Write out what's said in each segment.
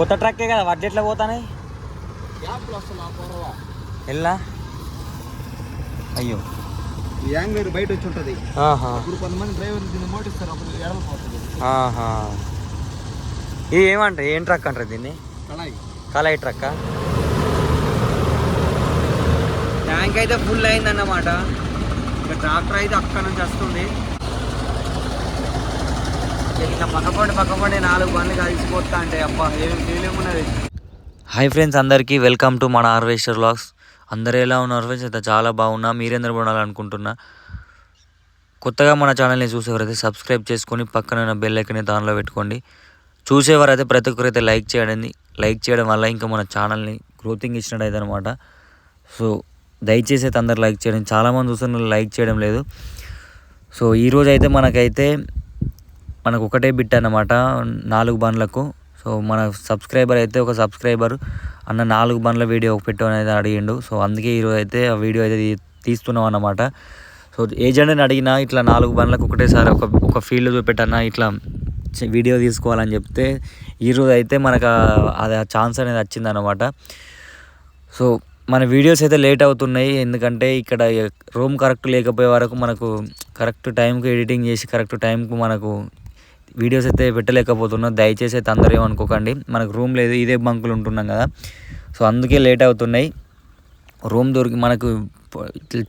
కొత్త ట్రక్కే కదా వడ్లు ఎట్లా పోతానే ఎల్లా? అయ్యో. యాంగర్ బయట వచ్చి ఉంటుంది. ఆహా. ఇప్పుడు కొంతమంది డ్రైవర్లు దీన్ని మోటిస్తారు అప్పుడు ఎడలిపోతుంది ఇది ఏమంటారు ఏం ట్రక్ అంటారు దీన్ని? కళాయి. కలాయి ట్రక్ ట్యాంక్ అయితే ఫుల్ అయిందన్నమాట. ఇక ట్రాక్టర్ అయితే అక్కడ నుంచి వస్తుంది. ఇట్లా నాలుగు బండ్లు కలిసిపోతా అంటే అబ్బా ఏం ఫీలింగ్ ఉన్నది హాయ్ ఫ్రెండ్స్ అందరికీ వెల్కమ్ టు మన హార్వెస్టర్ లాగ్స్ అందరు ఎలా ఉన్నారు ఫ్రెండ్స్ అయితే చాలా బాగున్నా. మీరెందరూ ఉండాలనుకుంటున్నా? కొత్తగా మన ఛానల్ని చూసేవారైతే సబ్స్క్రైబ్ చేసుకొని పక్కన బెల్ ఐకన్ని దానిలో పెట్టుకోండి. చూసేవారైతే ప్రతి ఒక్కరైతే లైక్ చేయండి. లైక్ చేయడం వల్ల ఇంకా మన ఛానల్ని గ్రోతింగ్ ఇచ్చినట్టు అనమాట సో దయచేసి అయితే అందరు లైక్ చేయడం. చాలామంది చూస్తున్నారు లైక్ చేయడం లేదు. సో ఈరోజు అయితే మనకైతే మనకు ఒకటే బిట్ అన్నమాట నాలుగు బండ్లకు. సో మన సబ్స్క్రైబర్ అయితే ఒక సబ్స్క్రైబర్ అన్న నాలుగు బండ్ల వీడియో పెట్టు అనేది అడిగిండు. సో అందుకే ఈరోజు అయితే ఆ వీడియో అయితే తీస్తున్నాం అన్నమాట. సో ఏజెంట్ని అడిగినా ఇట్లా నాలుగు బండ్లకు ఒకటేసారి ఒక ఒక ఫీల్డ్ చూపెట్టన్నా ఇట్లా వీడియో తీసుకోవాలని చెప్తే ఈరోజు అయితే మనకు అది ఆ ఛాన్స్ అనేది వచ్చిందనమాట సో మన వీడియోస్ అయితే లేట్ అవుతున్నాయి. ఎందుకంటే ఇక్కడ రూమ్ కరెక్ట్ లేకపోయే వరకు మనకు కరెక్ట్ టైంకి ఎడిటింగ్ చేసి కరెక్ట్ టైంకు మనకు వీడియోస్ అయితే పెట్టలేకపోతున్నాం దయచేసి అయితే అందరూ ఏమనుకోకండి. మనకు రూమ్ లేదు ఇదే బంకులు ఉంటున్నాం కదా. సో అందుకే లేట్ అవుతున్నాయి. రూమ్ దొరికి మనకు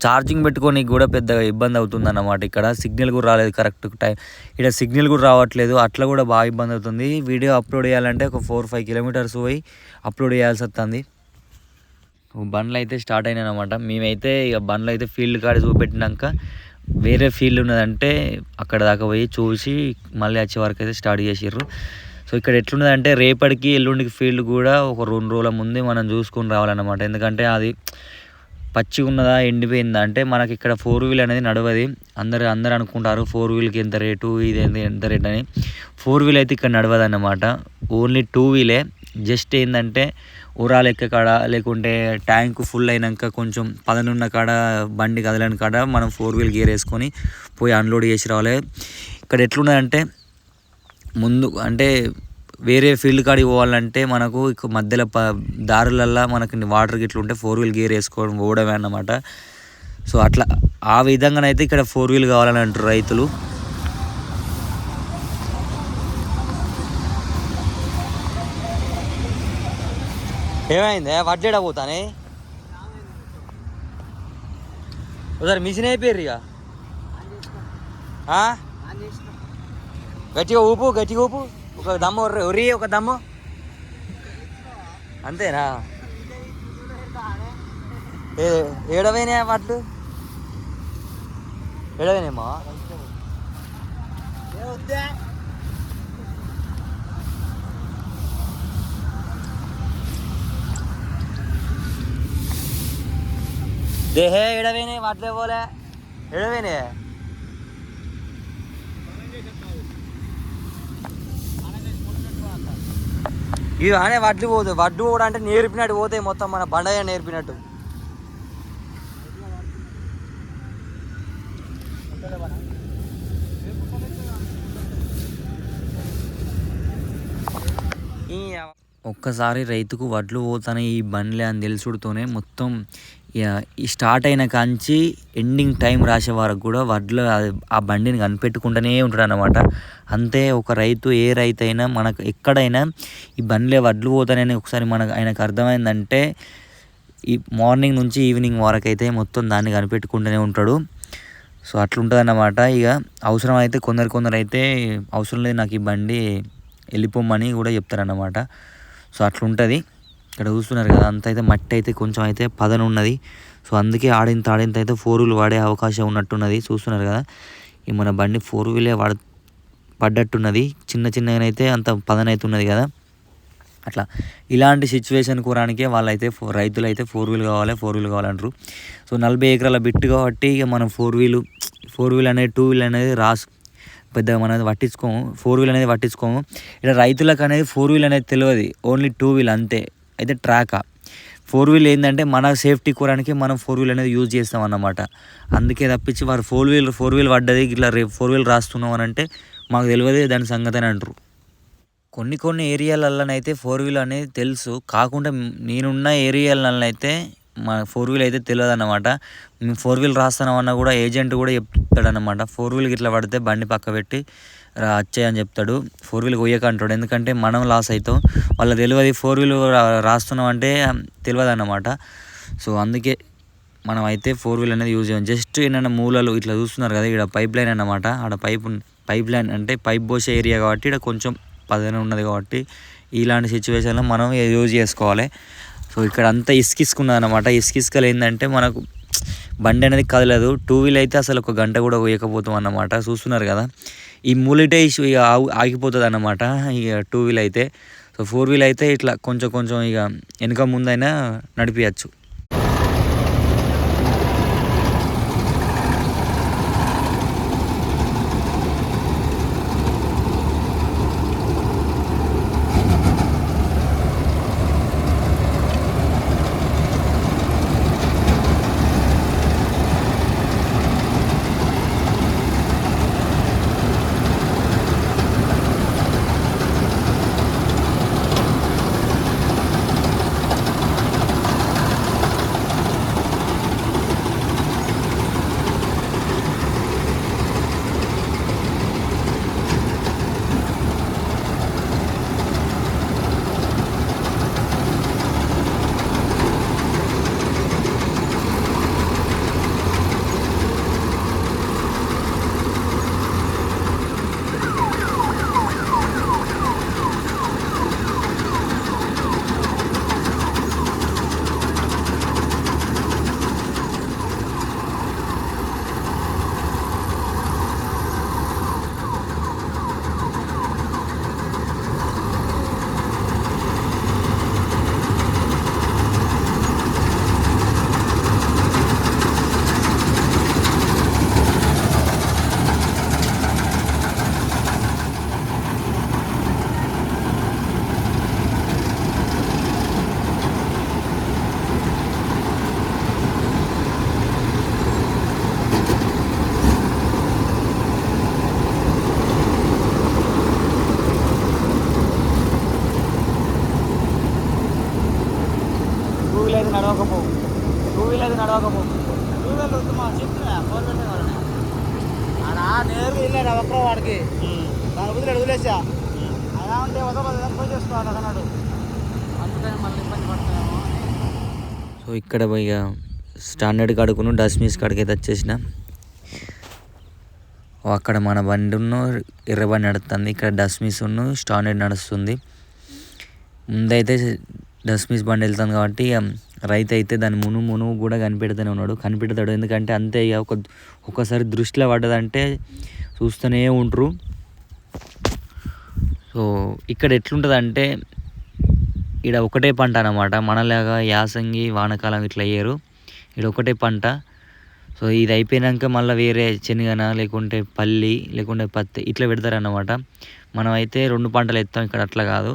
ఛార్జింగ్ పెట్టుకోనికి కూడా పెద్దగా ఇబ్బంది అవుతుంది అన్నమాట ఇక్కడ. సిగ్నల్ కూడా రాలేదు కరెక్ట్ టైం ఇక్కడ సిగ్నల్ కూడా రావట్లేదు అట్లా కూడా బాగా ఇబ్బంది అవుతుంది. వీడియో అప్లోడ్ చేయాలంటే ఒక ఫోర్ ఫైవ్ కిలోమీటర్స్ పోయి అప్లోడ్ చేయాల్సి వస్తుంది. బండ్లు అయితే స్టార్ట్ అయినాయి అనమాట మేమైతే ఇక బండ్లు అయితే ఫీల్డ్ కాడ చూపెట్టినాక వేరే ఫీల్డ్ ఉన్నదంటే అక్కడ దాకా పోయి చూసి మళ్ళీ వచ్చే వరకు అయితే స్టార్ట్ చేసిర్రు. సో ఇక్కడ ఎట్లున్నదంటే రేపటికి ఎల్లుండికి ఫీల్డ్ కూడా ఒక రెండు రోజుల ముందే మనం చూసుకొని రావాలన్నమాట. ఎందుకంటే అది పచ్చి ఉన్నదా ఎండిపోయిందా అంటే మనకి ఇక్కడ ఫోర్ వీల్ అనేది నడవది. అందరు అందరు అనుకుంటారు ఫోర్ వీల్కి ఎంత రేటు ఇది ఎంత ఎంత రేట్ అని. ఫోర్ వీల్ అయితే ఇక్కడ నడవదు అన్నమాట ఓన్లీ టూ వీలే జస్ట్ ఏంటంటే ఉరాలు ఎక్క కాడ లేకుంటే ట్యాంక్ ఫుల్ అయినాక కొంచెం పదనున్న కాడ బండి కదలని కాడ మనం ఫోర్ వీల్ గేర్ వేసుకొని పోయి అన్లోడ్ చేసి రావాలి. ఇక్కడ ఎట్లున్నదంటే ముందు అంటే వేరే ఫీల్డ్ కాడికి పోవాలంటే మనకు మధ్యలో ప దారులల్లో మనకి వాటర్ గిట్ల ఉంటే ఫోర్ వీల్ గేర్ వేసుకోవడం పోవడమే అన్నమాట. సో అట్లా ఆ విధంగానైతే ఇక్కడ ఫోర్ వీల్ కావాలని అంటారు రైతులు. ఏమైంది? వడ్లేడ పోతానే? ఒకసారి మిషన్ అయిపోయారు ఇక. గట్టిగా ఊపు గట్టిగా ఊపు. ఒక దమ్ము ఒర్రి ఒరి ఒక దమ్ము. అంతేనా? ఏ ఏడవైనా వాట్లు ఏడవైనామా దేహే ఏడవైనా వాట్లే పోలే. ఏడవైనా? ఇవి అనే వడ్లు పోదు. వడ్లు కూడా అంటే నేర్పినట్టు పోతాయి మొత్తం మన బండయ్య నేర్పినట్టు. ఒక్కసారి రైతుకు వడ్లు పోతానే ఈ బండ్లే అని తెలుసుడుతోనే మొత్తం స్టార్ట్ అయిన కాంచి ఎండింగ్ టైం రాసే వరకు కూడా వడ్లు ఆ- బండిని కనిపెట్టుకుంటూనే ఉంటాడు అనమాట అంతే ఒక రైతు ఏ రైతు అయినా మనకు ఎక్కడైనా ఈ బండ్లే వడ్లు పోతానని ఒకసారి మనకు ఆయనకు అర్థమైందంటే ఈ మార్నింగ్ నుంచి ఈవినింగ్ వరకు అయితే మొత్తం దాన్ని కనిపెట్టుకుంటూనే ఉంటాడు. సో అట్లుంటుంది అన్నమాట ఇక అవసరం అయితే కొందరు కొందరు అయితే అవసరం లేదు నాకు ఈ బండి వెళ్ళిపోమని కూడా చెప్తారన్నమాట. సో అట్లుంటుంది. ఇక్కడ చూస్తున్నారు కదా అంత అయితే మట్టి అయితే కొంచెం అయితే పదన ఉన్నది. సో అందుకే ఆడింత ఆడింత అయితే ఫోర్ వీల్ వాడే అవకాశం ఉన్నట్టున్నది చూస్తున్నారు కదా. ఈ మన బండి ఫోర్ వీలే వాడ పడ్డట్టున్నది. చిన్న చిన్నగానైతే అంత పదనైతే ఉన్నది కదా. అట్లా ఇలాంటి సిచ్యువేషన్ కూరానికే వాళ్ళైతే ఫో- రైతులు అయితే ఫోర్ వీల్ కావాలి ఫోర్ వీల్ కావాలంటారు. సో నలభై ఎకరాల బిట్టు కాబట్టి ఇక మనం ఫోర్ వీలు ఫోర్ వీల్ అనేది టూ వీల్ అనేది రాసు పెద్దగా మనం పట్టించుకోము. ఫోర్ వీల్ అనేది పట్టించుకోము. ఇక్కడ రైతులకు అనేది ఫోర్ వీల్ అనేది తెలియదు ఓన్లీ టూ వీల్ అంతే. అయితే ట్రాకా. ఫోర్ వీల్ ఏంటంటే మన సేఫ్టీ కోరానికి మనం ఫోర్ వీల్ అనేది యూజ్ చేస్తాం అన్నమాట. అందుకే తప్పించి వారు ఫోర్ వీల్ ఫోర్ వీల్ పడ్డది ఇట్లా రేపు ఫోర్ వీల్ రాస్తున్నాం అని అంటే మాకు తెలియదు దాని సంగతి అని అంటారు. కొన్ని కొన్ని ఏరియాలలోనైతే ఫోర్ వీలర్ అనేది తెలుసు. కాకుండా నేనున్న ఏరియాలనైతే మా ఫోర్ వీల్ అయితే తెలియదు అన్నమాట మేము ఫోర్ వీల్ రాస్తానమన్నా కూడా ఏజెంట్ కూడా చెప్తాడనమాట ఫోర్ వీల్ ఇట్లా పడితే బండి పక్క పెట్టి రా అని చెప్తాడు. ఫోర్ వీల్ కొయ్యక అంటాడు. ఎందుకంటే మనం లాస్ అవుతాం. వాళ్ళ తెలియదు ఫోర్ వీల్ రాస్తున్నాం అంటే తెలియదు అన్నమాట సో అందుకే మనం అయితే ఫోర్ వీల్ అనేది యూజ్ చేయం. జస్ట్ ఏంటంటే మూలలు ఇట్లా చూస్తున్నారు కదా ఇక్కడ పైప్ లైన్ అన్నమాట. ఆడ పైప్ పైప్ లైన్ అంటే పైప్ పోసే ఏరియా కాబట్టి ఇక్కడ కొంచెం పదన ఉన్నది కాబట్టి ఇలాంటి సిచ్యువేషన్లో మనం యూజ్ చేసుకోవాలి. సో ఇక్కడ అంతా ఇసుకిసుకున్నది అనమాట ఇసుకిసుకలు ఏంటంటే మనకు బండి అనేది కదలదు. టూ వీల్ అయితే అసలు ఒక గంట కూడా వేయకపోతాం అన్నమాట. చూస్తున్నారు కదా. ఈ మూలిటే ఇష్యూ ఇక ఆగిపోతుంది అన్నమాట ఇక టూ వీల్ అయితే. సో ఫోర్ వీల్ అయితే ఇట్లా కొంచెం కొంచెం ఇక వెనుక ముందైనా నడిపించచ్చు ఇక్కడ ఇక స్టాండర్డ్ కాడుకును డస్మిస్ కాడికి అయితే వచ్చేసిన అక్కడ మన బండి ఉన్న ఎర్ర బండి నడుస్తుంది ఇక్కడ డస్మిస్ ఉన్న స్టాండర్డ్ నడుస్తుంది. ముందైతే డస్మిస్ బండి వెళ్తుంది కాబట్టి ఇక రైతు అయితే దాని మును మును కూడా కనిపెడుతూనే ఉన్నాడు. కనిపెడతాడు. ఎందుకంటే అంతే ఇక ఒక ఒక్కసారి దృష్టిలో పడ్డదంటే చూస్తూనే ఉంటారు. సో ఇక్కడ ఎట్లుంటుంది అంటే ఇక్కడ ఒకటే పంట అన్నమాట. మనలాగా యాసంగి వానకాలం ఇట్లా వేయరు ఇక్కడ ఒకటే పంట. సో ఇది అయిపోయినాక మళ్ళీ వేరే శనగన లేకుంటే పల్లి లేకుంటే పత్తి ఇట్లా పెడతారన్నమాట. మనం అయితే రెండు పంటలు ఎత్తాం ఇక్కడ అట్లా కాదు.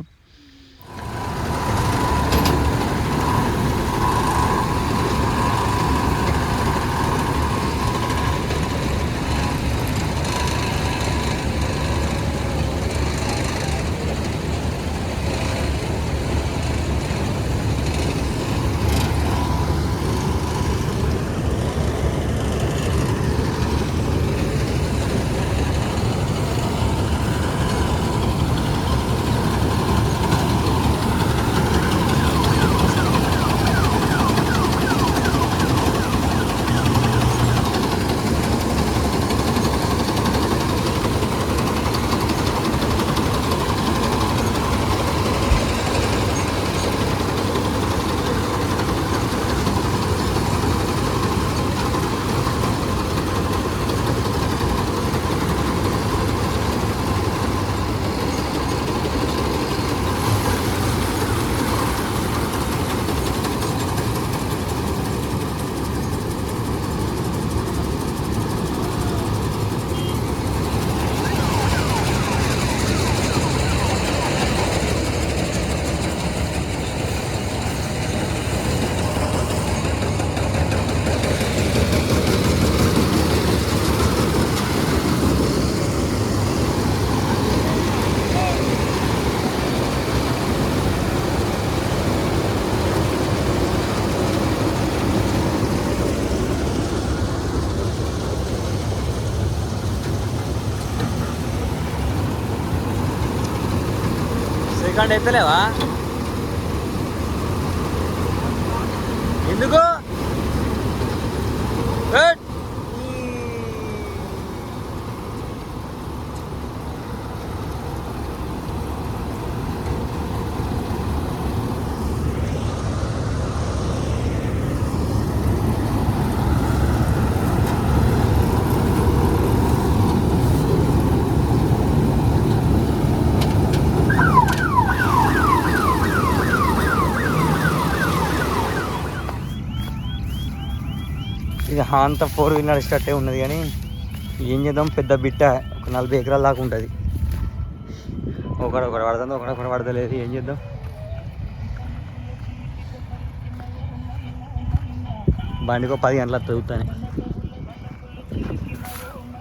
రికార్డ్ ఎత్తలేవా ఎందుకు ఏట్! ఇది అంత ఫోర్ వీలర్ నడిచేటట్టే ఉన్నది కానీ ఏం చేద్దాం? పెద్ద బిట్ట ఒక నలభై ఎకరాల దాకా ఉంటుంది. ఒకడు ఒకటి పడుతుంది ఒకటి ఒకటి పడతలేదు. ఏం చేద్దాం? బండికో పది గంటల తిరుగుతానే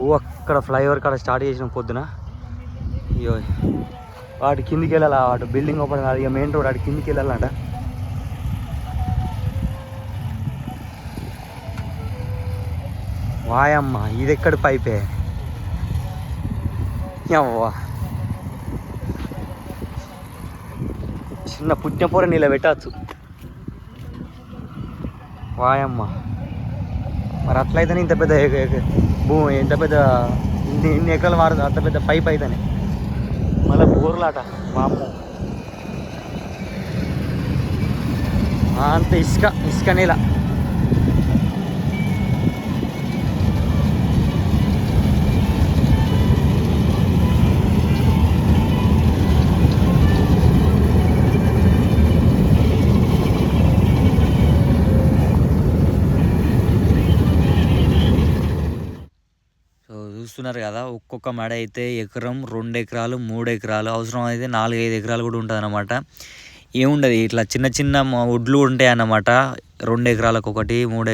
ఓ అక్కడ ఫ్లైఓవర్ కాడ స్టార్ట్ చేసిన పొద్దున. అయ్యో వాటి కిందికి వెళ్ళాలి? వాటి బిల్డింగ్ ఓపెన్ కాదు. ఇక మెయిన్ రోడ్ వాటి కిందికి వెళ్ళాలంట. వాయమ్మ ఇది ఎక్కడ పైపే? యవ్వా. చిన్న పుట్టినపూర నీళ్ళ పెట్టచ్చు. వాయమ్మ. మరి అట్లయితేనే ఇంత పెద్ద భూమి ఇంత పెద్ద ఇన్ని ఇన్ని ఎకరాలు మారుతుంది అంత పెద్ద పైప్ అయితేనే. మళ్ళీ బోర్లాట వామ్మ. అంత ఇసుక ఇసుక నీళ్ళ చూస్తున్నారు కదా ఒక్కొక్క మడ అయితే ఎకరం రెండు ఎకరాలు మూడు ఎకరాలు అవసరం అయితే నాలుగు ఐదు ఎకరాలు కూడా ఉంటుంది అనమాట ఏముండదు? ఇట్లా చిన్న చిన్న ఒడ్లు ఉంటాయి అన్నమాట రెండు ఎకరాలకు ఒకటి మూడు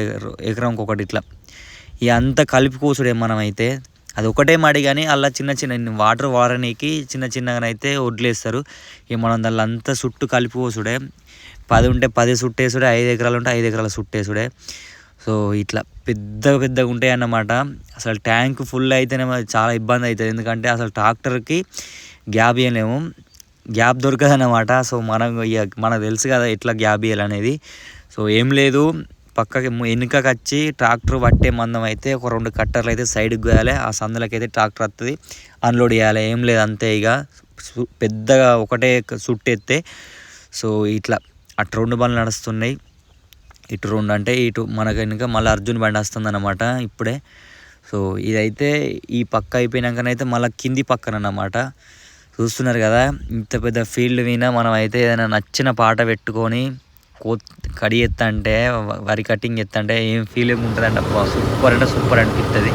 ఎకరంకి ఒకటి ఇట్లా. ఇక అంతా కలిపి కూసుడే మనం అయితే అది ఒకటే మడి కానీ అలా చిన్న చిన్న వాటర్ వారనీకి చిన్న చిన్నగానైతే వడ్లేస్తారు ఇక మనం దానిలో అంతా చుట్టూ కలిపి కోసుడే. పది ఉంటే పది సుట్టేసుడే ఐదు ఎకరాలు ఉంటే ఐదు ఎకరాల సుట్టేసుడే. సో ఇట్లా పెద్ద పెద్దగా ఉంటాయి అన్నమాట అసలు ట్యాంక్ ఫుల్ అయితేనే మరి చాలా ఇబ్బంది అవుతుంది. ఎందుకంటే అసలు ట్రాక్టర్కి గ్యాప్ ఇవ్వలేము గ్యాప్ దొరకదు అన్నమాట సో మనం ఇక మనకు తెలుసు కదా ఎట్లా గ్యాప్ ఇవ్వాలనేది సో ఏం లేదు. పక్కకి వెనుకకి వచ్చి ట్రాక్టర్ పట్టే మందం అయితే ఒక రెండు కట్టర్లు అయితే సైడ్కి పోయాలి. ఆ సందులకి అయితే ట్రాక్టర్ వస్తుంది అన్లోడ్ చేయాలి ఏం లేదు అంతే ఇక పెద్దగా ఒకటే సుట్టెత్తే సో ఇట్లా అటు రెండు బండ్లు నడుస్తున్నాయి. ఇటు రెండు అంటే ఇటు మనకు వెనుక మళ్ళీ అర్జున్ బండి వస్తుంది అనమాట ఇప్పుడే. సో ఇదైతే ఈ పక్క అయిపోయినాకనైతే మళ్ళీ కింది పక్కన అన్నమాట చూస్తున్నారు కదా ఇంత పెద్ద ఫీల్డ్ మీద మనం అయితే ఏదైనా నచ్చిన పాట పెట్టుకొని కో కడి ఎత్తంటే వరి కటింగ్ ఎత్తంటే ఏం ఫీలింగ్ ఉంటుంది అంటే సూపర్ అంటే సూపర్ అనిపిస్తుంది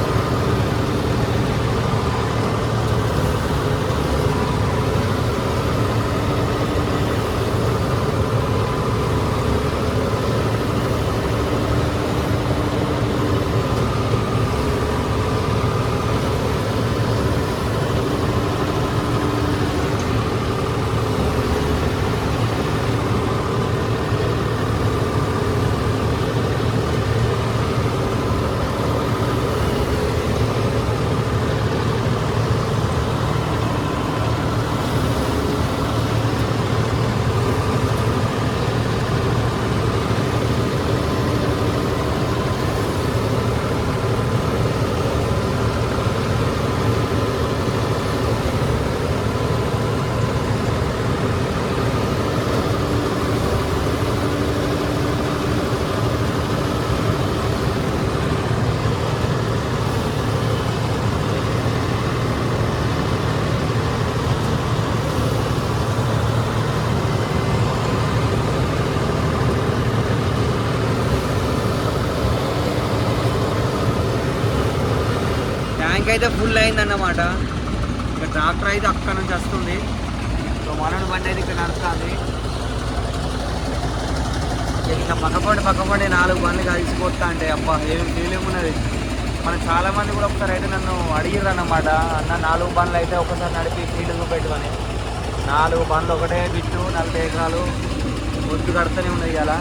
ట్యాంక్ అయితే ఫుల్ అయిందన్నమాట. ఇక ట్రాక్టర్ అయితే అక్కడ నుంచి వస్తుంది. సో మనోడి బండి అయితే ఇక్కడ నడుస్తుంది. ఇంకా పక్కపడి పక్కపండి నాలుగు బండ్లు కలిసిపోతా అంటే అబ్బా ఏం ఫీలింగ్ ఉన్నది మనం చాలామంది కూడా ఒకసారి అయితే నన్ను అడిగిర్రు అన్నమాట అన్న నాలుగు బండ్లు అయితే ఒకసారి నడిపి ఫీల్డ్ పెట్టుకొని నాలుగు బండ్లు ఒకటే బిట్టు నలభై ఎకరాలు ఒడ్డు కడుతూనే ఉన్నది కదా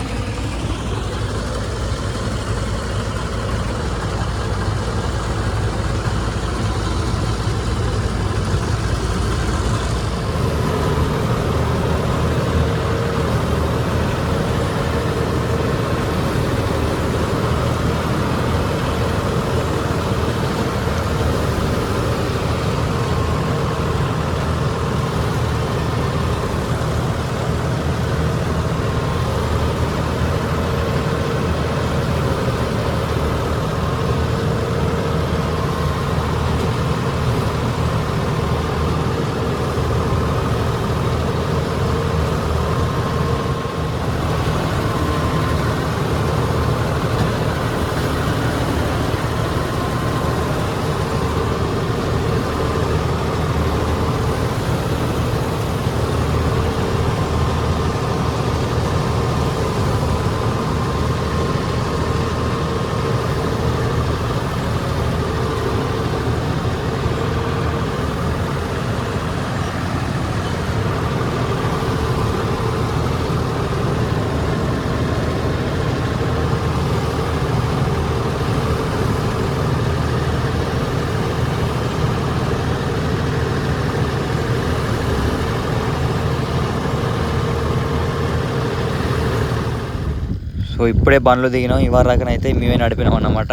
సో ఇప్పుడే బండ్లు దిగినాం. ఇవాళ దాకానైతే మేమే నడిపినాం అన్నమాట.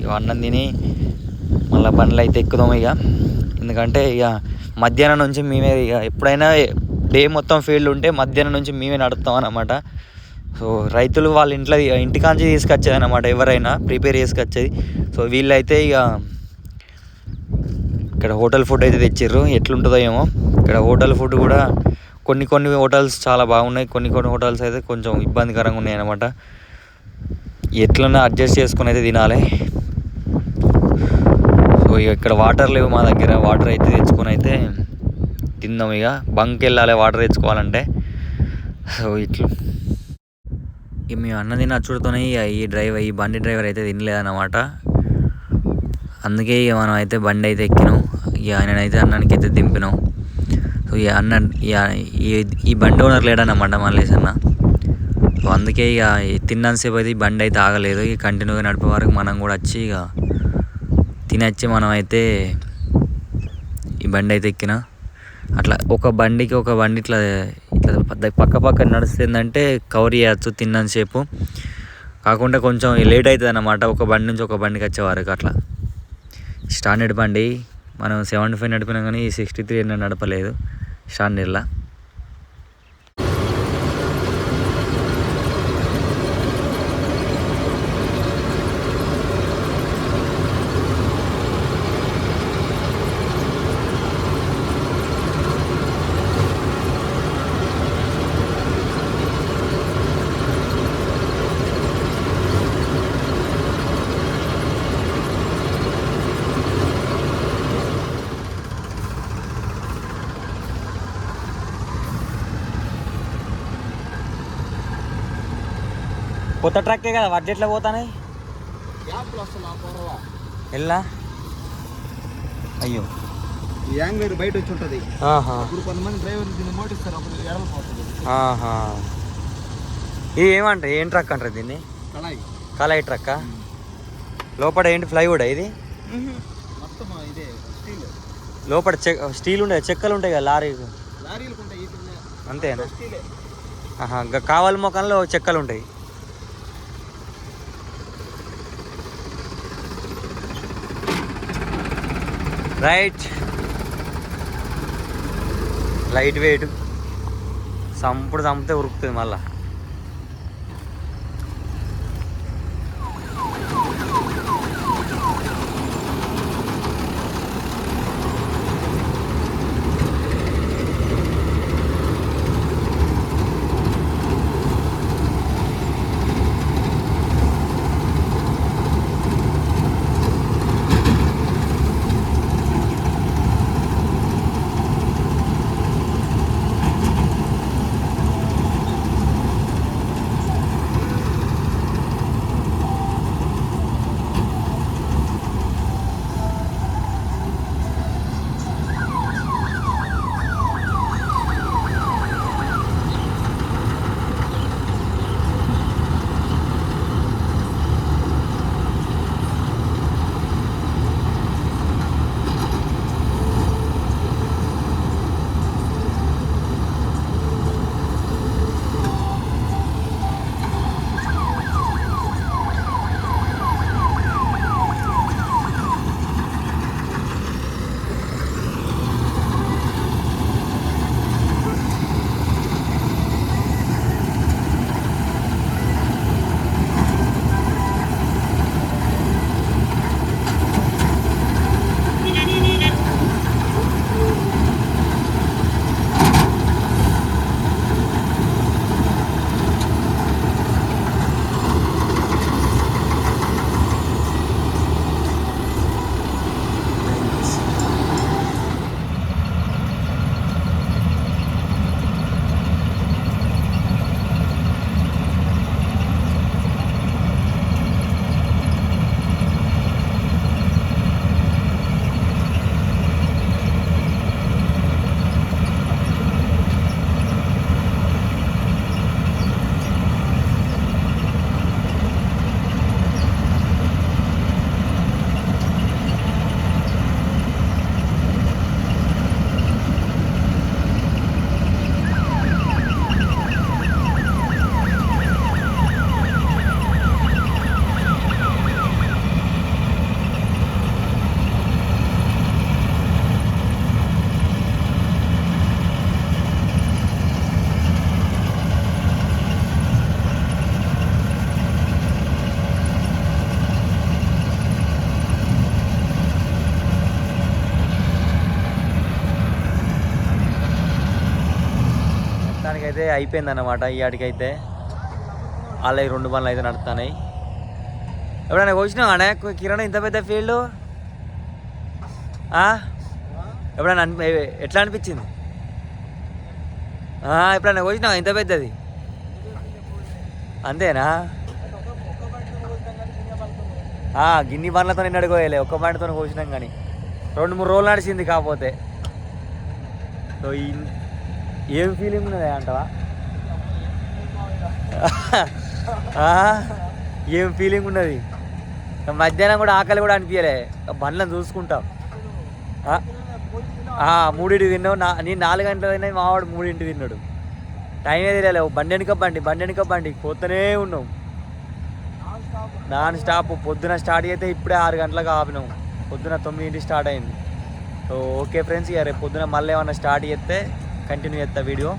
ఇక అన్నం తిని మళ్ళీ బండ్లు అయితే ఎక్కుదాం ఇక ఎందుకంటే ఇక మధ్యాహ్నం నుంచి మేమే ఇక ఎప్పుడైనా డే మొత్తం ఫీల్డ్ ఉంటే మధ్యాహ్నం నుంచి మేమే నడుపుతాం అన్నమాట. సో రైతులు వాళ్ళ ఇంట్లో ఇంటికాంచి తీసుకొచ్చేది అనమాట ఎవరైనా ప్రిపేర్ చేసుకొచ్చేది. సో వీళ్ళైతే ఇక ఇక్కడ హోటల్ ఫుడ్ అయితే తెచ్చిర్రు. ఎట్లుంటుందో ఏమో. ఇక్కడ హోటల్ ఫుడ్ కూడా కొన్ని కొన్ని హోటల్స్ చాలా బాగున్నాయి. కొన్ని కొన్ని హోటల్స్ అయితే కొంచెం ఇబ్బందికరంగా ఉన్నాయి అనమాట ఎట్లన్నా అడ్జస్ట్ చేసుకుని అయితే తినాలి. సో ఇక ఇక్కడ వాటర్ లేవు మా దగ్గర. వాటర్ అయితే తెచ్చుకొని అయితే తిందాం ఇక బంక్ వెళ్ళాలి వాటర్ తెచ్చుకోవాలంటే. సో ఇట్లు. ఇక మేము అన్న తిన్న అచ్చుడుతోనే ఇక ఈ డ్రైవర్ ఈ బండి డ్రైవర్ అయితే తినలేదన్నమాట. అందుకే ఇక మనం అయితే బండి అయితే ఎక్కినాం. ఇక ఆయననైతే అన్నానికి అయితే దింపినాం. సో ఇక అన్న ఇక ఈ- ఈ బండి ఓనర్ లేడన్నమాట మళ్ళీ అన్న అందుకే ఇక తిన్నంతసేపు అయితే బండి అయితే ఆగలేదు. ఇక కంటిన్యూగా నడిపే వరకు మనం కూడా వచ్చి ఇక తినచ్చి మనం అయితే ఈ బండి అయితే ఎక్కిన. అట్లా ఒక బండికి ఒక బండి ఇట్లా ఇట్లా పక్క- పక్క పక్క నడుస్తుందంటే కవర్ చేయచ్చు తిన్నంతసేపు కాకుండా కొంచెం లేట్ అవుతుంది అన్నమాట ఒక బండి నుంచి ఒక బండికి వచ్చే వరకు అట్లా. స్టాండర్డ్ బండి. మనం సెవెంటీ ఫైవ్ నడిపినా కానీ సిక్స్టీ త్రీ నడపలేదు. స్టాండర్డ్లా. కొత్త ట్రక్కే కదా వాటి ఎట్లా పోతానే వెళ్ళా అయ్యో. ఈ యాంగ్లర్ బయట వచ్చి ఉంటుంది. ఇప్పుడు కొంతమంది డ్రైవర్లు దీన్ని మోటిస్తారు అప్పుడు ఏమంటారు ఏం ట్రక్ అంటారు దీన్ని? కళాయి. కలాయి ట్రక్కా? లోపల ఏంటి ఫ్లైవుడ్ ఇది? మొత్తం ఇదే స్టీల్. లోపల చె స్టీల్ ఉంటాయి చెక్కలు ఉంటాయి కదా లారీ. తిన్న అంతేనా? కావాలి మొఖంలో చెక్కలు ఉంటాయి. రైట్ లైట్ వెయిట్ సంపుడు చంపితే ఉరుకుతుంది మళ్ళా. అయితే అయిపోయింది ఈ ఆడికైతే. అలా రెండు బండ్లు అయితే నడుస్తున్నాయి. ఎప్పుడైనా వచ్చినావు అనే? కిరణ్ ఇంత పెద్ద ఫీల్డ్? ఎప్పుడైనా అనిపి ఎట్లా అనిపించింది? ఆ, ఎప్పుడైనా వచ్చినావు ఇంత పెద్దది? అంతేనా? ఆ, గిన్ని బండ్లతో నిన్న అడుకోయలే ఒక్క బండితో కోసినాం కానీ. రెండు మూడు రోజులు నడిచింది కాకపోతే. సో ఏం ఫీలింగ్ ఉన్నది అంటవా? ఏం ఫీలింగ్ ఉన్నది? మధ్యాహ్నం కూడా ఆకలి కూడా అనిపించలే బండ్లను చూసుకుంటాం. మూడింటి తిన్నావు. నా నేను నాలుగు గంటలు తిన్నా మావాడు మూడింటి తిన్నాడు. టైం ఏది తెలియలేవు బండి వెనుక బండి బండి వెనుక బండి. పోతూనే ఉన్నాం. నాన్ స్టాప్ పొద్దున స్టార్ట్ అయితే ఇప్పుడే ఆరు గంటలకు ఆపినాం. పొద్దున తొమ్మిదింటి స్టార్ట్ అయింది. సో ఓకే ఫ్రెండ్స్ ఇక రేపు పొద్దున మళ్ళీ ఏమన్నా స్టార్ట్ చేస్తే కంటిన్యూ చేస్తా వీడియో